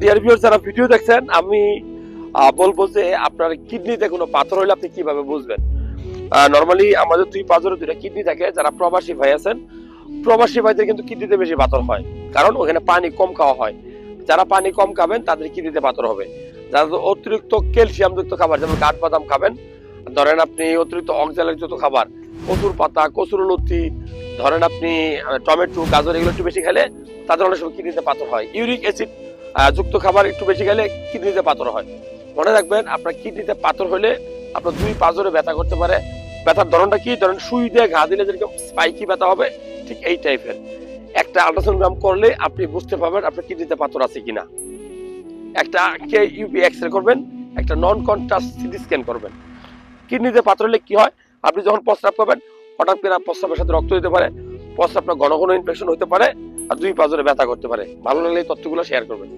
Dear viewer যারা video দেখছেন, আমি বলব যে আপনার কিডনিতে কোনো পাথর হলে আপনি কীভাবে বুঝবেন? নর্মালি আমাদের দুই পাঁচজনের দুইটা কিডনি থাকে, যারা প্রবাসী ভাই আছেন। প্রবাসী ভাইদের কিন্তু কিডনিতে বেশি পাথর হয়, কারণ ওখানে পানি কম খাওয়া হয়। যারা পানি কম খাবেন, তাদের কিডনিতে পাথর হবে। যারা অতিরিক্ত ক্যালসিয়াম যুক্ত খাবার, যেমন কাঠ বাদাম খাবেন, ধরেন আপনি অতিরিক্ত অক্সালের যুক্ত খাবার, কচুর পাতা, কচুর লতি, ধরেন আপনি টমেটো, গাজর, এগুলো একটু বেশি খেলে তাদের অনেক সময় কিডনিতে পাথর হয়। ইউরিক অ্যাসিড যুক্ত খাবার একটু বেশি খেলে কিডনিতে পাথর হয়। মনে রাখবেন, আপনার কিডনিতে পাথর হলে আপনার দুই পাঁচরে ব্যথা করতে পারে। ব্যথার ধরনটা কি? ধরেন সুই দিয়ে ঘা দিলে যেরকম স্পাইকি ব্যথা হবে, ঠিক এই টাইপের একটা আল্ট্রাসাউন্ডগ্রাম করলে আপনি বুঝতে পারবেন আপনার কিডনিতে পাথর আছে কিনা। একটা কে ইউপি এক্স রে করবেন, একটা নন কন্ট্রাস্ট সিটি স্ক্যান করবেন। কিডনিতে পাথর হলে কি হয়? আপনি যখন প্রস্রাব করবেন, হঠাৎ করে প্রস্রাবের সাথে রক্ত দিতে পারে প্রস্রাবটা ঘন ঘন ইনফেকশন হতে পারে, আর দুই পাঁচরে ব্যথা করতে পারে। ভালো লাগলে এই তথ্যগুলো শেয়ার করবেন।